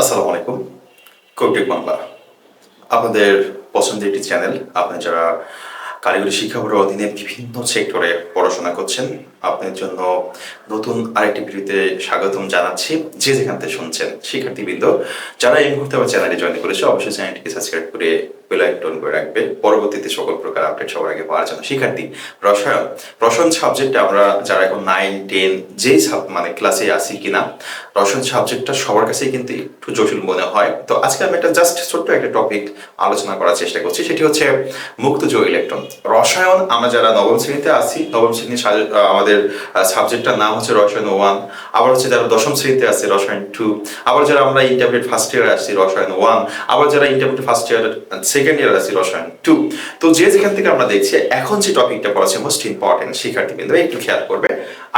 আসসালামু আলাইকুম। কৌটিক বাংলা আপনাদের পছন্দের একটি চ্যানেল আপনি যারা কারিগরি শিক্ষা বোর্ডের অধীনে বিভিন্ন সেক্টরে পড়াশোনা করছেন আপনার জন্য নতুন আরেকটি ভিডিওতে স্বাগতম জানাচ্ছি। যে যেখান থেকে শুনছেন, শিক্ষার্থীবৃন্দ, যারা এই মুহূর্তে আমার চ্যানেলে জয়েন করেছে, অবশ্যই চ্যানেলটিকে সাবস্ক্রাইব করে বেল করে রাখবে। পরবর্তীতে সকল প্রকার আপডেট সবার আগে পাওয়ার জন্য। শিক্ষার্থী, রসায়ন। রসায়ন সাবজেক্টে আমরা যারা এখন নাইন টেন যেই সাব মানে ক্লাসে আসি কিনা, রসায়ন সাবজেক্টটা সবার কাছেই কিন্তু একটু জটিল মনে হয়। তো আজকে আমি একটা জাস্ট ছোট্ট একটা টপিক আলোচনা করার চেষ্টা করছি। সেটি হচ্ছে মুক্তজ ইলেকট্রন রসায়ন, আমরা যারা নবম শ্রেণীতে আছি, নবম শ্রেণির আমাদের সাবজেক্টটার নাম হচ্ছে রসায়ন ওয়ান আবার হচ্ছে যারা দশম শ্রেণীতে আছে, রসায়ন টু আবার যারা আমরা ইন্টারমিডিয়েট ফার্স্ট ইয়ারে আসছি রসায়ন ওয়ান আবার যারা intermediate first year second year আছে রসায়ন টু তো যে যেখান থেকে আমরা দেখছি, এখন যে টপিকটা পড়াচ্ছে মোস্ট ইম্পর্টেন্ট শিক্ষার্থীবৃন্দ, একটু খেয়াল করবে।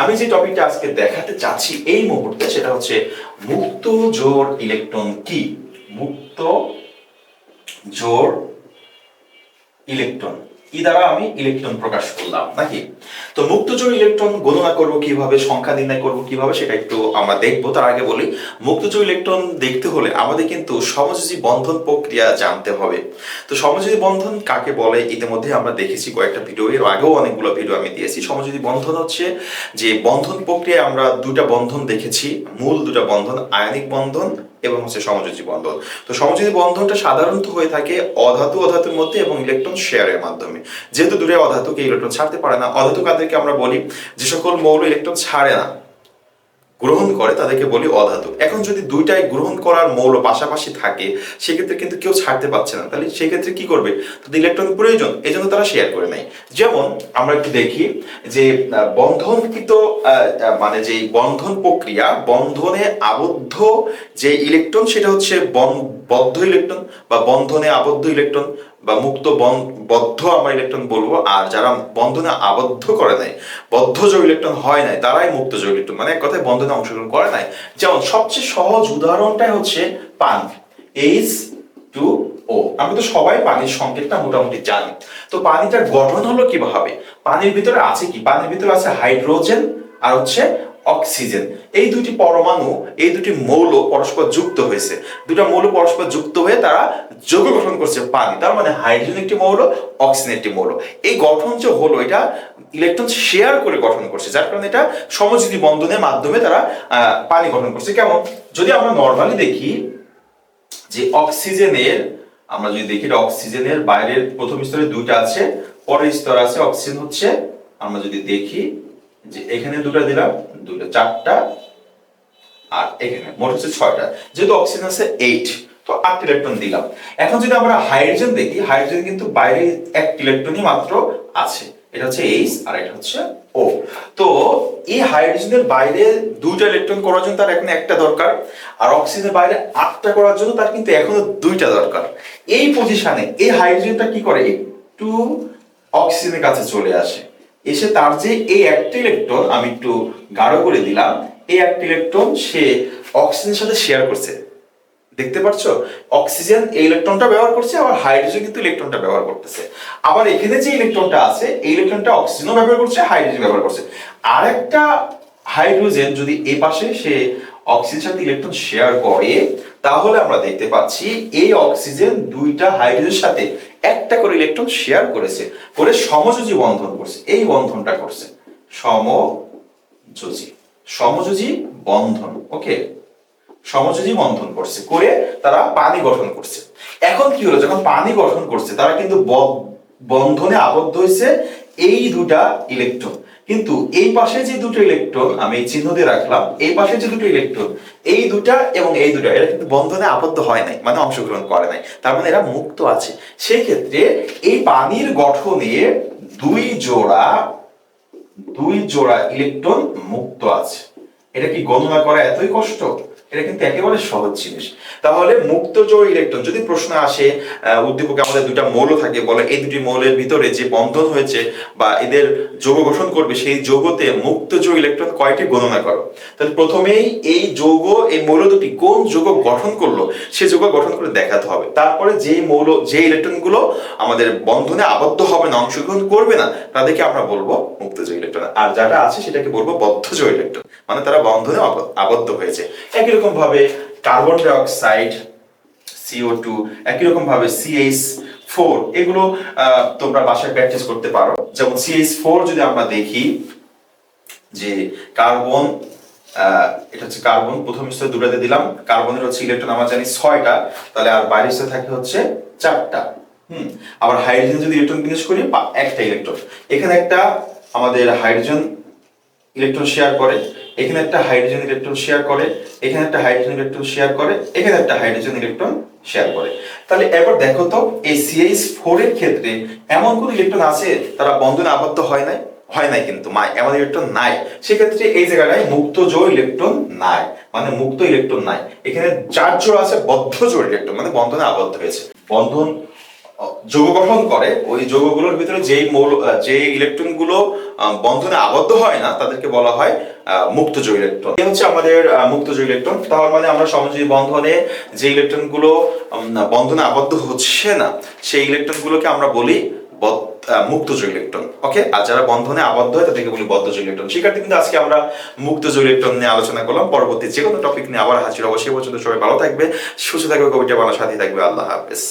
আমি যে টপিকটা আজকে দেখাতে চাচ্ছি এই মুহূর্তে, সেটা হচ্ছে মুক্ত জোর ইলেকট্রন কি? মুক্ত জোর ইলেকট্রন। ই দ্বারা আমি ইলেকট্রন প্রকাশ করলাম, নাকি? তো মুক্ত জোড় ইলেকট্রন গণনা করব কীভাবে, সংখ্যা নির্ণয় করব কীভাবে, সেটা একটু আমরা দেখব। তার আগে বলি মুক্ত জোড় ইলেকট্রন দেখতে হলে আমাদের কিন্তু সমযোজী বন্ধন প্রক্রিয়া জানতে হবে। তো সমযোজী বন্ধন কাকে বলে? ইতিমধ্যে আমরা দেখেছি কয়েকটা ভিডিও এর আগেও অনেকগুলো ভিডিও আমি দিয়েছি। সমযোজী বন্ধন হচ্ছে যে বন্ধন প্রক্রিয়ায় আমরা দুটা বন্ধন দেখেছি, মূল দুটা বন্ধন, আয়নিক বন্ধন এবং হচ্ছে সমযোজী বন্ধন। তো সমযোজী বন্ধনটা সাধারণত হয়ে থাকে অধাতু অধাতুর মধ্যে এবং ইলেকট্রন শেয়ারের মাধ্যমে। যেহেতু দূরে অধাতুকে ইলেকট্রন ছাড়তে পারে না, অধাতু কাদেরকে আমরা বলি যে সকল মৌল ইলেকট্রন ছাড়ে না। গ্রহণ করে, তাদেরকে বলি অধাতু। এখন যদি দুইটাই গ্রহণ করার মৌল পাশাপাশি থাকে, সেক্ষেত্রে কিন্তু কেউ ছাড়তে পারছে না। তাহলে সেক্ষেত্রে কি করবে? ইলেকট্রন প্রয়োজন এই জন্য তারা শেয়ার করে নেয়। যেমন আমরা একটু দেখি যে বন্ধনকৃত মানে যে বন্ধন প্রক্রিয়া, বন্ধনে আবদ্ধ যে ইলেকট্রন সেটা হচ্ছে বদ্ধ ইলেকট্রন বা বন্ধনে আবদ্ধ ইলেকট্রন বা মুক্ত বদ্ধ আমরা ইলেকট্রন বলব, আর যারা বন্ধনে আবদ্ধ করে নাই, বদ্ধ জৈব ইলেকট্রন হয় নাই, তারাই মুক্ত জৈব ইলেকট্রন মানে এক কথায় বন্ধনে অংশগ্রহণ করে নাই। যেমন সবচেয়ে সহজ উদাহরণটাই হচ্ছে পান এইচ টু ও আমরা তো সবাই পানির সংকেতটা মোটামুটি জানি। তো পানিটার গঠন হলো কীভাবে? পানির ভিতরে আছে কি? পানির ভিতরে আছে হাইড্রোজেন আর হচ্ছে অক্সিজেন। এই দুটি পরমাণু, এই দুটি মৌল পরস্পর যুক্ত হয়েছে। দুটো মৌল পরস্পর যুক্ত হয়ে তারা যৌগ গঠন করছে, পানি। তার মানে হাইড্রোজেন একটি মৌল, অক্সিজেন একটি মৌল। এই গঠন যে হলো, এটা ইলেকট্রন শেয়ার করে গঠন করছে, যার কারণে এটা সমযোজী বন্ধনের মাধ্যমে তারা পানি গঠন করছে। কেমন? যদি আমরা নর্মালি দেখি যে অক্সিজেনের, আমরা যদি দেখি অক্সিজেনের বাইরের প্রথম স্তরে দুইটা আছে, পরের স্তর আছে, অক্সিজেন হচ্ছে, আমরা যদি দেখি যে এখানে দুটো দিলাম দুটো চারটা, আর এখানে মোট হচ্ছে ছয়টা। যেহেতু অক্সিজেন আছে এইট তো আট ইলেকট্রন দিলাম। এখন যদি আমরা হাইড্রোজেন দেখি হাইড্রোজেন কিন্তু বাইরে এক ইলেকট্রনই মাত্র আছে। এটা হচ্ছে এইচ আর এটা হচ্ছে ও তো এই হাইড্রোজেনের বাইরে দুইটা ইলেকট্রন করার জন্য তার এখন একটা দরকার, আর অক্সিজেনের বাইরে আটটা করার জন্য তার কিন্তু এখনও দুইটা দরকার। এই পজিশনে এই হাইড্রোজেনটা কি করে? একটু অক্সিজেনের কাছে চলে আসে। এসে তার যে এই একটি ইলেকট্রন আমি একটু গাঢ় করে দিলাম, এই একটা ইলেকট্রন সে অক্সিজেনের সাথে শেয়ার করছে। দেখতে পাচ্ছ? অক্সিজেন এই ইলেকট্রনটা ব্যবহার করছে, আবার হাইড্রোজেন কিন্তু ইলেকট্রনটা ব্যবহার করতেছে। আবার এখানে যে ইলেকট্রনটা আছে, এই ইলেকট্রনটা অক্সিজেনও ব্যবহার করছে হাইড্রোজেন ব্যবহার করছে। আরেকটা হাইড্রোজেন যদি এ পাশে সে অক্সিজেনের সাথে ইলেকট্রন শেয়ার করে, তাহলে আমরা দেখতে পাচ্ছি এই অক্সিজেন দুইটা সাথে একটা করে ইলেকট্রন শেয়ার করেছে, করে সমযোজী বন্ধন করছে। এই বন্ধনটা করছে। সমযোজী। সমযোজী বন্ধন ওকে সমযোজী বন্ধন করছে, করে তারা পানি গঠন করছে। এখন কি হলো? যখন পানি গঠন করছে, তারা কিন্তু বন্ধনে আবদ্ধ হয়েছে এই দুটা ইলেকট্রন কিন্তু এই পাশে যে দুটো ইলেকট্রন আমি চিহ্ন দিয়ে রাখলাম, এই পাশে যে দুটো ইলেকট্রন এই দুটা এবং এই দুটা, এরা কিন্তু বন্ধনে আবদ্ধ হয় নাই মানে অংশগ্রহণ করে নাই। তার মানে এরা মুক্ত আছে। সেই ক্ষেত্রে এই পানির গঠনে দুই জোড়া দুই জোড়া ইলেকট্রন মুক্ত আছে। এটা কি গণনা করা এতই কষ্ট? এটা কিন্তু একেবারে সহজ জিনিস। তাহলে মুক্ত জোড় ইলেকট্রন, যদি প্রশ্ন আসে উদ্দীপকে আমাদের দুটা মৌল থাকে, বলে এই দুটি মৌলের ভিতরে যে বন্ধন হয়েছে বা এদের যৌগ গঠন করবে, সেই যৌগতে মুক্ত জোড় ইলেকট্রন কয়টি গণনা করো? তাহলে প্রথমেই এই যৌগ, এই মৌল দুটি কোন যৌগ গঠন করল, সে যৌগ গঠন করে দেখাতে হবে। তারপরে যে মৌল, যে ইলেকট্রনগুলো আমাদের বন্ধনে আবদ্ধ হবে না, অংশগ্রহণ করবে না, তাদেরকে আমরা বলব মুক্ত মুক্তজোড় ইলেকট্রন। আর যারা আছে, সেটাকে বলব বদ্ধজোড় ইলেকট্রন মানে তারা বন্ধনে আবদ্ধ হয়েছে। একই রকম ভাবে কার্বন ডাইঅক্সাইড সিও টু একই রকম ভাবে সিএইচ ফোর এগুলো তোমরা বাসায় প্র্যাকটিস করতে পারো। যেমন সিএইচ ফোর যদি আমরা দেখি যে কার্বন এটা হচ্ছে কার্বন, প্রথম স্তরে দুটাতে দিলাম। কার্বনের হচ্ছে ইলেকট্রন আমরা জানি ছয়টা, তাহলে আর বাইরের স্তরে থাকে হচ্ছে চারটা। হুম, আবার হাইড্রোজেন যদি ইলেকট্রন বিন্যাস করি একটা ইলেকট্রন এখানে একটা আমাদের হাইড্রোজেন ইলেকট্রন শেয়ার করে, এখানে একটা হাইড্রোজেন ইলেকট্রন শেয়ার করে, এখানে একটা হাইড্রোজেন ইলেকট্রন শেয়ার করে, এখানে একটা হাইড্রোজেন ইলেকট্রন শেয়ার করে। তাহলে এবার দেখো তো, এই সিএইচ ফোর এর ক্ষেত্রে এমন কোন ইলেকট্রন আছে, তারা বন্ধনে আবদ্ধ হয় নাই? হয় নাই কিন্তু এমন ইলেকট্রন নাই। সেক্ষেত্রে এই জায়গাটায় মুক্ত জোড় ইলেকট্রন নাই মানে মুক্ত ইলেকট্রন নাই। এখানে চার জোড় আছে, বদ্ধ জোড় ইলেকট্রন মানে বন্ধনে আবদ্ধ হয়েছে। বন্ধন যৌগ গঠন করে ওই যৌগগুলোর ভিতরে যেই মৌল যে ইলেকট্রনগুলো বন্ধনে আবদ্ধ হয় না তাদেরকে বলা হয় আহ, মুক্তজোড় ইলেকট্রন। এই হচ্ছে আমাদের মুক্ত মুক্তজোড় ইলেকট্রন। তার মানে আমরা সমযোজী বন্ধনে যে ইলেকট্রনগুলো বন্ধনে আবদ্ধ হচ্ছে না সেই ইলেকট্রন গুলোকে আমরা বলি মুক্তজোড় ইলেকট্রন। ওকে? আর যারা বন্ধনে আবদ্ধ হয় তাদেরকে বলি বদ্ধজোড় ইলেকট্রন। শিক্ষার্থী কিন্তু আজকে আমরা মুক্তজোড় ইলেকট্রন নিয়ে আলোচনা করলাম। পরবর্তী যে কোনো টপিক নিয়ে আবার হাজির অবশ্যই পর্যন্ত সবাই ভালো থাকবে সুস্থ থাকবে কবিতা বানার সাথে থাকবে। আল্লাহ হাফেজ।